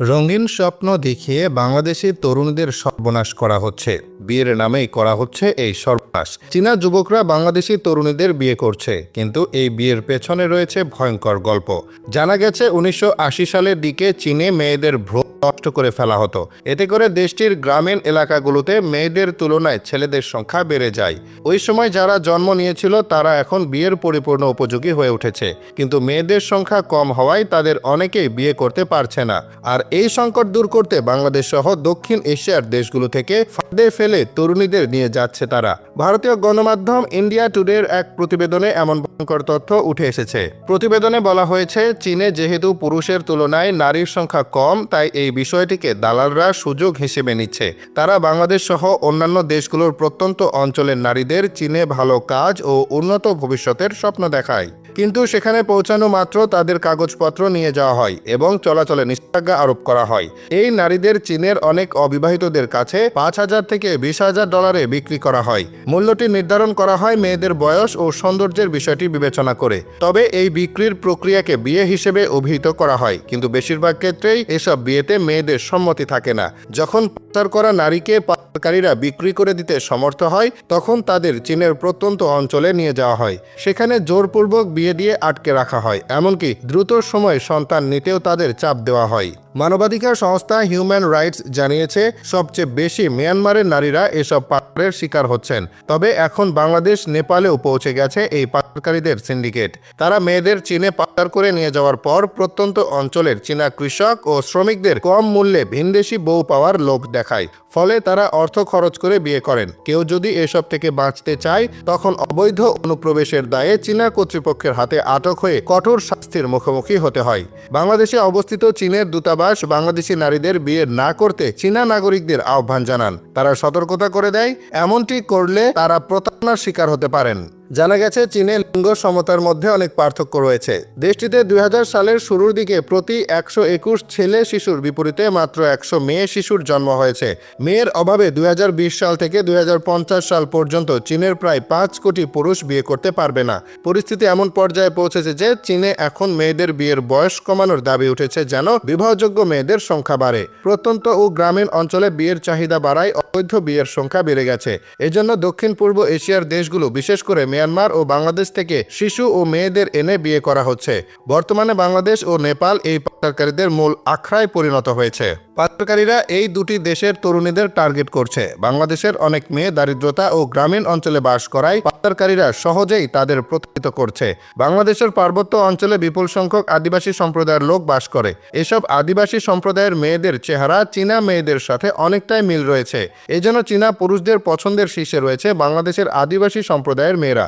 রঙিন স্বপ্ন দেখিয়ে বাংলাদেশি তরুণদের সর্বনাশ করা হচ্ছে। বিয়ের নামেই করা হচ্ছে এই সর্বনাশ। চীনা যুবকরা বাংলাদেশি তরুণীদের বিয়ে করছে, কিন্তু এই বিয়ের পেছনে রয়েছে ভয়ঙ্কর গল্প। জানা গেছে, উনিশশো আশি সালের দিকে চীনে মেয়েদের ভ্রূণ নষ্ট করে ফেলা হতো। এতে করে দেশটির গ্রামীণ এলাকাগুলোতে মেয়েদের তুলনায় ছেলেদের সংখ্যা বেড়ে যায়। ওই সময় যারা জন্ম নিয়েছিল, তারা এখন বিয়ের পরিপূর্ণ উপযোগী হয়ে উঠেছে। কিন্তু মেয়েদের সংখ্যা কম হওয়ায় তাদের অনেকেই বিয়ে করতে পারছে না। আর এই সংকট দূর করতে বাংলাদেশ সহ দক্ষিণ এশিয়ার দেশগুলো থেকে ফাঁদে ফেলে তরুণীদের নিয়ে যাচ্ছে তারা। ভারতীয় গণমাধ্যম ইন্ডিয়া টুডের এক প্রতিবেদনে এমন ভয়ঙ্কর তথ্য উঠে এসেছে। প্রতিবেদনে বলা হয়েছে, চীনে যেহেতু পুরুষের তুলনায় নারীর সংখ্যা কম, তাই এই বিষয়টিকে দালালরা সুযোগ হিসেবে নিচ্ছে। তারা বাংলাদেশ সহ অন্যান্য দেশগুলোর প্রত্যন্ত অঞ্চলের নারীদের চীনে ভালো কাজ ও উন্নত ভবিষ্যতের স্বপ্ন দেখায়। কিন্তু সেখানে পৌঁছানো মাত্র তাদের কাগজপত্র নিয়ে যাওয়া হয় এবং চলাচলে নিষেধাজ্ঞা আরোপ করা হয়। এই নারীদের চীনের অনেক অবিবাহিতদের কাছে পাঁচ হাজার থেকে বিশ হাজার ডলারে বিক্রি করা হয়। মূল্যটি নির্ধারণ করা হয় মেয়েদের বয়স ও সৌন্দর্যের বিষয়টি বিবেচনা করে। তবে এই বিক্রির প্রক্রিয়াকে বিয়ে হিসেবে অভিহিত করা হয়, কিন্তু বেশিরভাগ ক্ষেত্রেই এসব বিয়েতে মেয়েদের সম্মতি থাকে না। যখন পাচার করা নারীকে পাচারকারীরা বিক্রি করে দিতে সমর্থ হয়, তখন তাদের চীনের প্রত্যন্ত অঞ্চলে নিয়ে যাওয়া হয়। সেখানে জোরপূর্বক বিয়ে দিয়ে আটকে রাখা হয়, এমনকি দ্রুত সময়ে সন্তান নিতেও তাদের চাপ দেওয়া হয়। মানবাধিকার সংস্থা হিউম্যান রাইটস জানিয়েছে, সবচেয়ে বেশি মিয়ানমারের নারীরা এসব পাচারের শিকার হচ্ছেন। তবে এখন বাংলাদেশ নেপালেও পৌঁছে গেছে এই পাচারকারীদের সিন্ডিকেট। তারা মেয়েদের চীনে পাচার করে নিয়ে যাওয়ার পর প্রত্যন্ত অঞ্চলের চীনা কৃষক ও শ্রমিকদের কম মূল্যে ভিনদেশি বউ পাওয়ার লোভ দেখায়। ফলে তারা অর্থ খরচ করে বিয়ে করেন। কেউ যদি এসব থেকে বাঁচতে চায়, তখন অবৈধ অনুপ্রবেশের দায়ে চীনা কর্তৃপক্ষের হাতে আটক হয়ে কঠোর শাস্তির মুখোমুখি হতে হয়। বাংলাদেশে অবস্থিত চীনের দূতাবাস বাংলাদেশি নারীদের বিয়ে না করতে চীনা নাগরিকদের আহ্বান জানান। তারা সতর্কতা করে দেয়, এমনটি করলে তারা প্রতারণার শিকার হতে পারেন। জানা গেছে, চীনে লিঙ্গ সমতার মধ্যে অনেক পার্থক্য রয়েছে। দেশটিতে দুই হাজার সালের শুরুর দিকে প্রতি একশো একুশ ছেলে শিশুর বিপরীতে মাত্র একশো মেয়ে শিশুর জন্ম হয়েছে। মেয়ের অভাবে দু হাজার বিশ সাল থেকে দু হাজার পঞ্চাশ সাল পর্যন্ত চীনের প্রায় পাঁচ কোটি পুরুষ বিয়ে করতে পারবে না। পরিস্থিতি এমন পর্যায়ে পৌঁছেছে যে, চীনে এখন মেয়েদের বিয়ের বয়স কমানোর দাবি উঠেছে যেন বিবাহযোগ্য মেয়েদের সংখ্যা বাড়ে। প্রত্যন্ত ও গ্রামীণ অঞ্চলে বিয়ের চাহিদা বাড়ায় অবৈধ বিয়ের সংখ্যা বেড়ে গেছে। এজন্য দক্ষিণ পূর্ব এশিয়ার দেশগুলো, বিশেষ করে মিয়ানমার ও বাংলাদেশ থেকে শিশু ও মেয়েদের এনে বিয়ে করা হচ্ছে। বর্তমানে বাংলাদেশ ও নেপাল এই পাচারকারীদের মূল আখড়ায় পরিণত হয়েছে। পাচারকারীরা এই দুটি দেশের তরুণীদের টার্গেট করছে। বাংলাদেশের অনেক মেয়ে দারিদ্রতা ও গ্রামীণ অঞ্চলে বাস করায় পাচারকারীরা সহজেই তাদের প্রতারিত করছে। বাংলাদেশের পার্বত্য অঞ্চলে বিপুল সংখ্যক আদিবাসী সম্প্রদায়ের লোক বাস করে। এসব আদিবাসী সম্প্রদায়ের মেয়েদের চেহারা চীনা মেয়েদের সাথে অনেকটাই মিল রয়েছে। এজন্য চীনা পুরুষদের পছন্দের শীর্ষে রয়েছে বাংলাদেশের আদিবাসী সম্প্রদায়ের মেয়েরা।